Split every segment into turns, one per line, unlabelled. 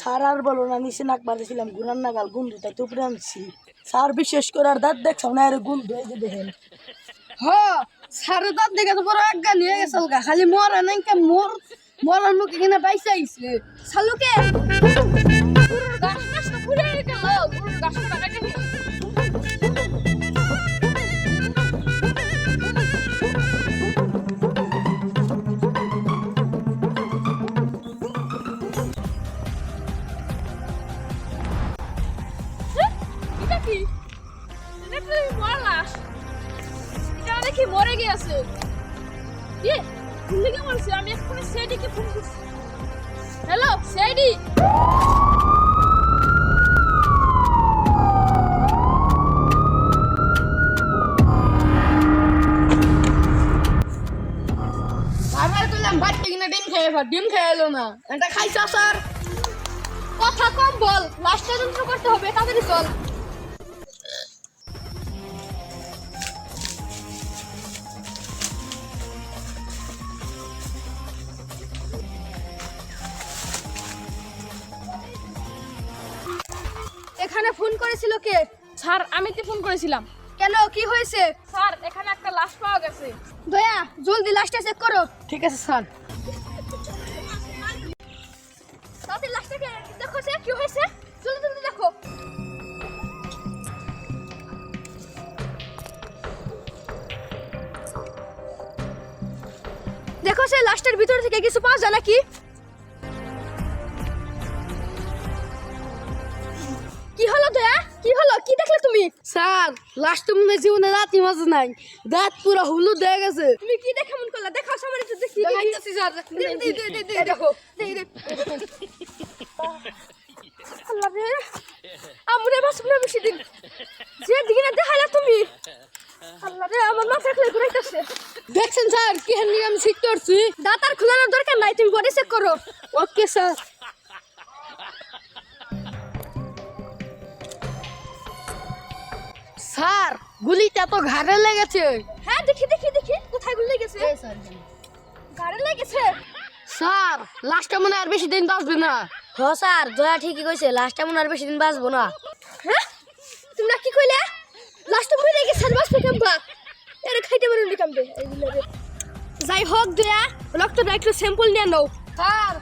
Sir আর বলো না, নিচে নাক বাঁধেছিলাম গুনার নাগাল গুন্ডু, তাই তো উপরে আনছি। স্যার বিশেষ করে আর দাঁত দেখছ, না আরে গুন্ডু, এই যে দেখেন।
হ্যাঁ সারে দাঁত দেখে তো বড় আজ্ঞা নিয়ে গেছে গা খালি মরে নাই কে, মোর মরার মুখে কিনা বাইসা আইছে। সালুকে
গাছ গাছ গেল গাছ।
খেয়ে ডিম খেয়ে এলো না। এটা খাইছা স্যার?
কথা কম বল লাশ তদন্ত করতে হবে তাড়াতাড়ি চল।
এখানে ফোন করেছিল কে?
স্যার আমি তো ফোন করেছিলাম।
কেন কি হয়েছে?
স্যার এখানে একটা লাশ পাওয়া গেছে।
দয়া জলদি লাশটা চেক করো। ঠিক আছে স্যার।
সে কি হয়েছে? জলদি জলদি দেখো।
দেখো সে লাশটার ভিতর থেকে কিছু পাওয়া যায় নাকি? কি হলো দয়া? কি হলো? কি দেখলে তুমি? স্যার লাশ তো মনে হয় জীবনে রাতি মাঝে নাই। দাঁত পুরো হলুদ হয়ে গেছে।
তুমি কি দেখে মন করলা? দেখাও সামনে দেখি।
দেখো।
আল্লাহ রে। আমরে বাসুক না বেশি দিন। যে দিকে না দেখাইলা তুমি। আল্লাহ রে আমার মাথা খেলে ঘুরাইতেছে
দেখছেন স্যার কি হানি আমি ঠিক করছি?
দাঁত আর খোলানোর দরকার নাই তুমি বডি চেক করো।
ওকে স্যার। স্যার গুলিটা তো ঘাড়ে লেগেছে।
হ্যাঁ দেখি দেখি দেখি। কোথায় গুলি লেগেছে? গাড়ি লেগেছে?
স্যার লাস্টটা মনে আর বেশি দিন বাঁচবে না।
হ স্যার দয়া ঠিকই কইছে লাস্টটা মনে আর বেশি দিন বাঁচবো না।
হ্যাঁ তোমরা কি কইলে? লাস্ট মরে গেছে আর বাঁচবে কেমবা এর খাইতে পারো নি কামবে যাই হোক দয়া রক্তটা একটু স্যাম্পল নিয়ে নাও।
স্যার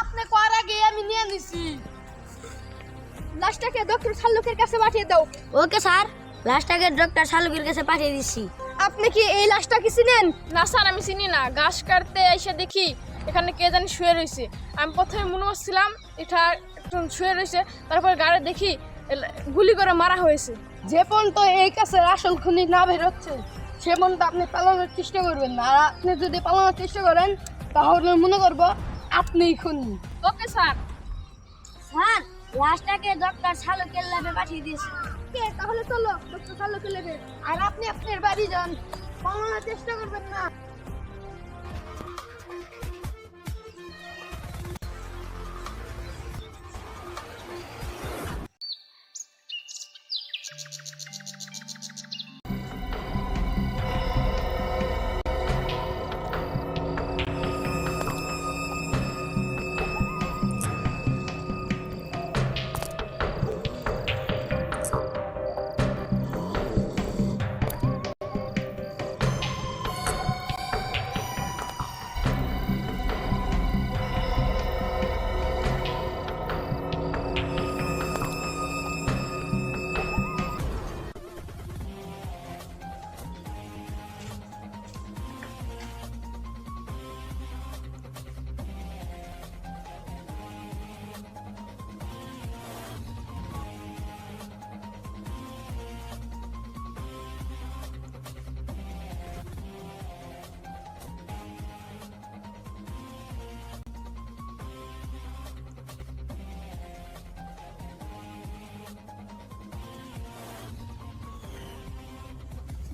আপনি করার আগে আমি নিয়ে নিছি।
লাশটাকে ডক্টর শাল্লুকের কাছে পাঠিয়ে দাও।
ওকে স্যার লাস্টটাকে ডক্টর শালুকের কাছে পাঠিয়ে দিচ্ছি
আপনি কি এই লাশটা কি চিনেন? না স্যার আমি চিনি না। ঘাস কাটতে এসে দেখি। এখানে কে জানি শুয়ে রয়েছে আমি প্রথমে মনে করছিলাম এটা একটু শুয়ে রয়েছে তারপর গাড়ি দেখি গুলি করে মারা হয়েছে।
যে পর্যন্ত এই কাছে আসল খুনি না বেরোচ্ছে সে পর্যন্ত আপনি পালানোর চেষ্টা করবেন না। আর আপনি যদি পালানোর চেষ্টা করেন তাহলে মনে করব আপনিই খুনি।
Okay sir.
স্যার লাস্টটাকে ডক্টর শালুকের ল্যাবে পাঠিয়ে দিয়েছে।
কে? তাহলে চলো ডক্টর শাল্লুকে লেবে
আর আপনি আপনার বাড়ি যান। পালানোর চেষ্টা করবেন না।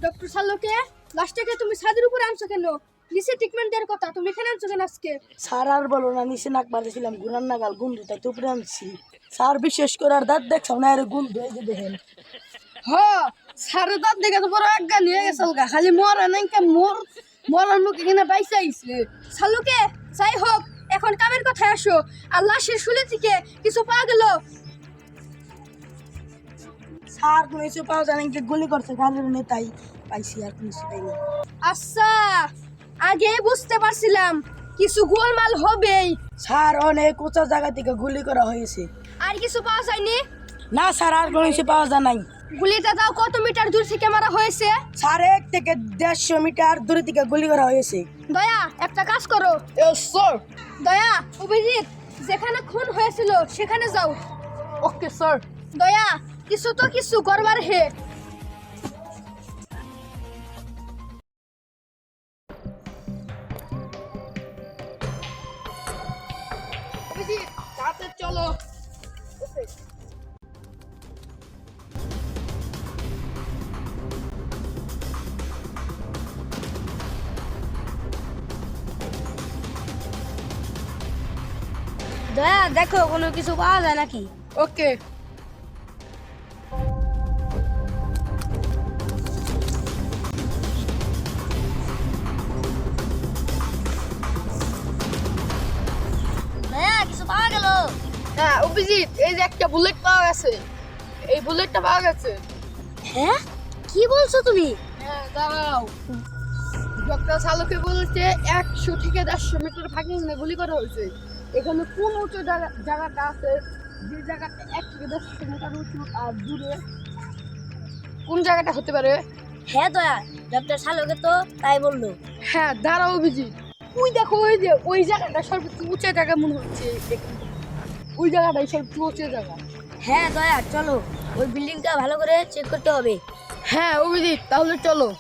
ডক্টর শাল্লুকে লাশটাকে তুমি ছাদের উপরে আনছো কেন? নিচে ট্রিটমেন্ট দেওয়ার কথা তুমি এখানে আনছো কেন আজকে?
স্যার আর বলো না নিচে নাক বাঁধেছিলাম গুনার নাগাল গুন্ডু তাই তো উপরে আনছি। স্যার বিশেষ করে আর দাঁত দেখছ না আর গুন্ডু এই যে দেখেন।
হ দাঁত দেখে তো বড় আজ্ঞা নিয়ে গেছে ওগা। খালি মরে নাই কে মোর মরার মুখে কিনা বাইসা আইছে।
শাল্লুকে যাই হোক এখন কামের কথায় আসো। আর লাশের শুলে থেকে কিছু পাওয়া গেল?
স্যার কোনো কিছু পাওয়া যায় না গুলি করছে গাড়ির নেতাই। পাইছি আর কিছু পাইনি
আচ্ছা আগে বুঝতে পারছিলাম কিছু গোলমাল হবেই।
স্যার অনেক উঁচা জায়গা থেকে গুলি করা হয়েছে।
আর কিছু পাওয়া যায়নি?
না স্যার আর কোনো কিছু পাওয়া যায় নাই।
গুলিটা তাও কত মিটার দূর থেকে মারা হয়েছে?
স্যার এক থেকে দেড়শো মিটার দূরে থেকে গুলি করা হয়েছে।
দয়া একটা কাজ করো।
স্যার
দয়া অভিজিৎ যেখানে খুন হয়েছিল সেখানে যাও।
ওকে স্যার
দয়া কিছু তো কিছু করবার হে। দয়া দেখো কোনো কিছু পাওয়া যায় নাকি?
ওকে।
কিছু পাওয়া গেল?
হ্যাঁ অভিজিৎ এই যে একটা বুলেট পাওয়া গেছে। এই বুলেটটা পাওয়া গেছে।
হ্যাঁ? কি বলছো তুমি?
হ্যাঁ দাঁড়াও। ডক্টর সালুকে বলছে একশো থেকে দেড়শো মিটার ফাঁকি গুলি করা হয়েছে। এখানে কোন উঁচু জায়গা- জায়গাটা আছে? যে জায়গাটা এক থেকে দেড়শো মিটার উঁচু আর দূরে। কোন জায়গাটা হতে পারে?
হ্যাঁ দয়া ডক্টর শালকে তো তাই বলল।
হ্যাঁ দাঁড়াও অভিজিৎ। ওই দেখো ওই যে ওই জায়গাটা সর্বোচ্চ উঁচু জায়গা মনে হচ্ছে। ওই জায়গাটাই সর্বোচ্চ উঁচু জায়গা।
হ্যাঁ দয়া চলো। ওই বিল্ডিংটা ভালো করে চেক করতে হবে।
হ্যাঁ অভিজিৎ তাহলে চলো।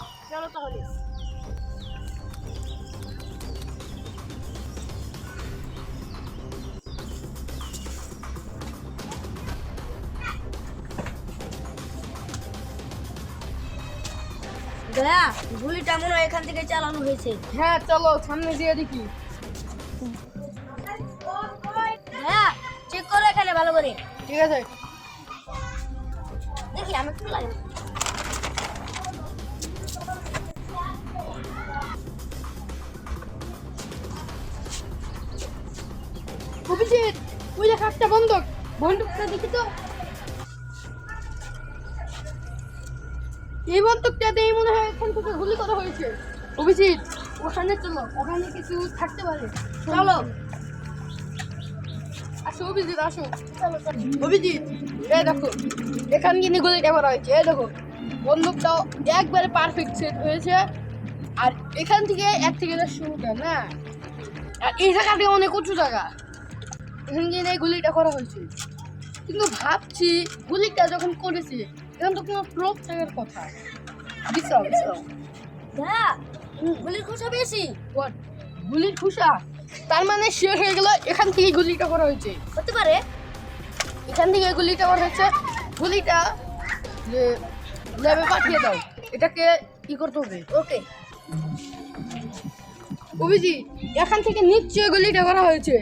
দয়া গুলিটা মনে হয় এখান থেকে চালানো হয়েছে।
হ্যাঁ চলো সামনে দিয়ে দেখি।
দয়া চেক করো এখানে ভালো করে।
ঠিক আছে।
দেখি আমি একটু লাগে
অভিজিৎ ওই যে একটা বন্দুক বন্দুকটা দেখি তো। এই বন্দুকটা দিয়ে মনে হয় এখান থেকে গুলি করা হয়েছে। অভিজিৎ, ওখানে চলো, ওখানে কিছু থাকতে পারে। চলো। আসো অভিজিৎ আসো। অভিজিৎ, এই দেখো, এখান কিনে গুলিটা করা হয়েছে, এই দেখো। বন্দুকটাও একবারে পারফেক্ট সেট হয়েছে। আর এখান থেকে এক থেকে দেড়শো মিটার না? আর এই জায়গাটা অনেক উঁচু জায়গা। এখান এই গুলিটা করা হয়েছে। কিন্তু ভাবছি, গুলিটা যখন করেছে এখন তো কোনো প্রোপ থাকার কথা। বিশ্রাম বিশ্রাম
দয়া গুলির খুশা পেয়েছি?
গুলির খুশা তার মানে শেষ হয়ে গেল এখান থেকে গুলিটা করা হয়েছে।
হতে পারে।
এখান থেকে গুলিটা করা হয়েছে। গুলিটা যে ল্যাবে পাঠিয়ে দাও। এটাকে কি করতে হবে।
ওকে।
অভিজি এখান থেকে নিশ্চয়ই গুলিটা করা হয়েছে।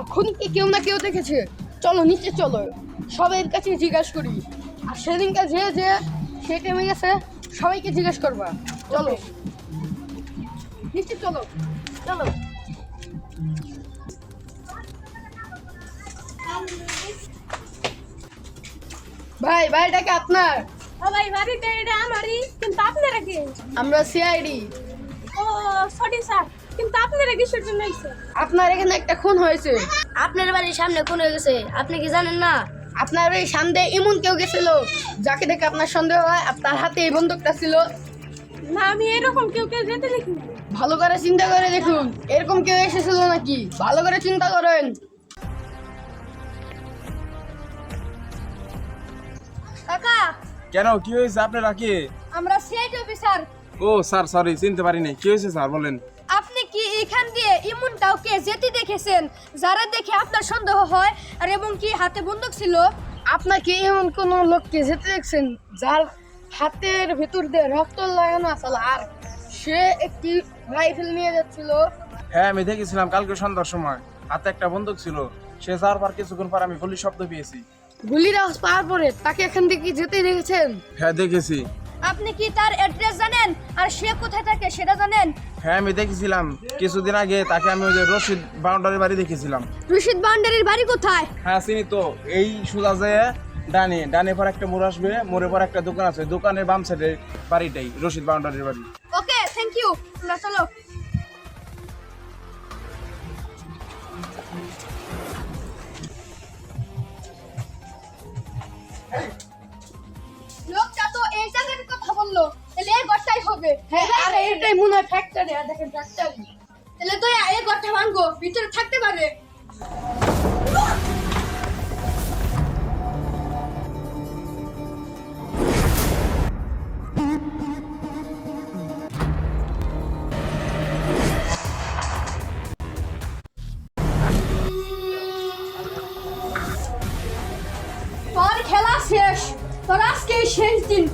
এখন কি কেউ না কেউ দেখেছে? চলো নিচে চলো। সবাইয়ের কাছে জিজ্ঞাসা করি। আর সেদিনকে যে যে সে টেমে গেছে সবাইকে জিজ্ঞেস করবা। চলো। নিচে চলো।
চলো।
ভাই ভাইটাকে আপনার?
ও ভাই বাড়িতে এটা আমারই কিন্তু আপনারা কি?
আমরা সিআইডি
ও সরি স্যার কিন্তু আপনারা কিসের জন্য
আপনার এখানে একটা খুন হয়েছে।
আপনার বাড়ির সামনে খুন হয়ে গেছে আপনি কি জানেন না?
আপনার এই সামনে এমন কেউ গেছিল যাকে দেখে আপনার সন্দেহ হয়? আপনার হাতে এই বন্দুকটা ছিল?
না আমি এরকম কেউ কেউ যেতে দেখি
ভালো করে চিন্তা করে দেখুন। এরকম কেউ এসেছিল নাকি? ভালো করে চিন্তা করেন।
কাকা
কেন? কি হয়েছে আপনারা কি
আমরা সিআইডি অফিসার।
ও স্যার সরি চিনতে পারিনি। কি হয়েছে স্যার বলেন।
ইমন কাউকে যেতে দেখেছেন যারা দেখে আপনার সন্দেহ হয় আর এবং কি হাতে বন্দুক ছিল?
আপনাকে এমন কোন লোককে যেতে দেখছেন যার হাতের ভিতর দিয়ে রক্ত লাগানো আসলে আর সে একটি রাইফেল নিয়ে যাচ্ছিল।
হ্যাঁ আমি দেখেছিলাম কালকে সন্ধ্যার সময়। হাতে একটা বন্দুক ছিল। সে যাওয়ার পর কিছুক্ষণ পর আমি গুলির শব্দ পেয়েছি।
গুলির আওয়াজ পাওয়ার পরে তাকে এখান থেকে যেতে দেখেছেন?
হ্যাঁ দেখেছি।
আপনি কি তার অ্যাড্রেস জানেন? আর সে কোথায় থাকে সেটা জানেন?
হ্যাঁ আমি দেখেছিলাম। কিছুদিন আগে তাকে আমি ওই যে রশিদ বাউন্ডারি বাড়ি দেখেছিলাম।
রশিদ বাউন্ডারির বাড়ি কোথায়?
হ্যাঁ চিনি তো। এই সুদা যে ডানে ডানে পর একটা মোড় আসবে মোড়ে পর একটা দোকান আছে। দোকানের বাম সাইডে বাড়িটাই রশিদ বাউন্ডারির বাড়ি।
ওকে থ্যাংক ইউ তোমরা চলো। এই জায়গার তাহলে এই ঘরটাই হবে। হ্যাঁ আরে এটাই মনে হয় ফ্যাক্টরি আর দেখেন ফ্যাক্টরি তাহলে তো এই ঘরটা ভাঙবো ভিতরে থাকতে পারে। তোর খেলা শেষ তোর আজকে শেষ দিন।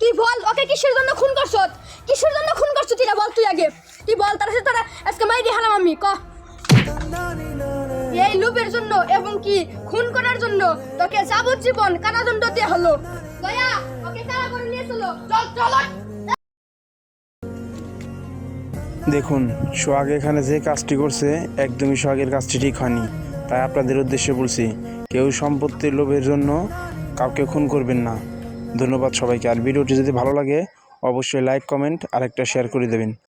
তুই বল? ওকে কিসের জন্য খুন করছ? কিসের জন্য খুন করছ? তুই বল তুই আগে। তুই বল? তার সাথে তোরা আজকে মাই দিয়ে হালাম আমি, ক? এই লুপের জন্য এবং কি খুন করার জন্য তোকে যাবজ্জীবন কারাদণ্ড দেওয়া হলো। দয়া, ওকে কারা করে নিয়ে চলো। চল চল।
দেখুন, সোহাগ এখানে যে কাজটি করছে, একদমই সোহাগের কাজটি ঠিক হয়নি। তাই আপনাদের উদ্দেশ্যে বলছি, কেউ সম্পত্তির লোভের জন্য কাউকে খুন করবেন না। ধন্যবাদ সবাইকে। আর ভিডিওটি যদি ভালো লাগে, অবশ্যই লাইক, কমেন্ট আর একটা শেয়ার করে দেবেন।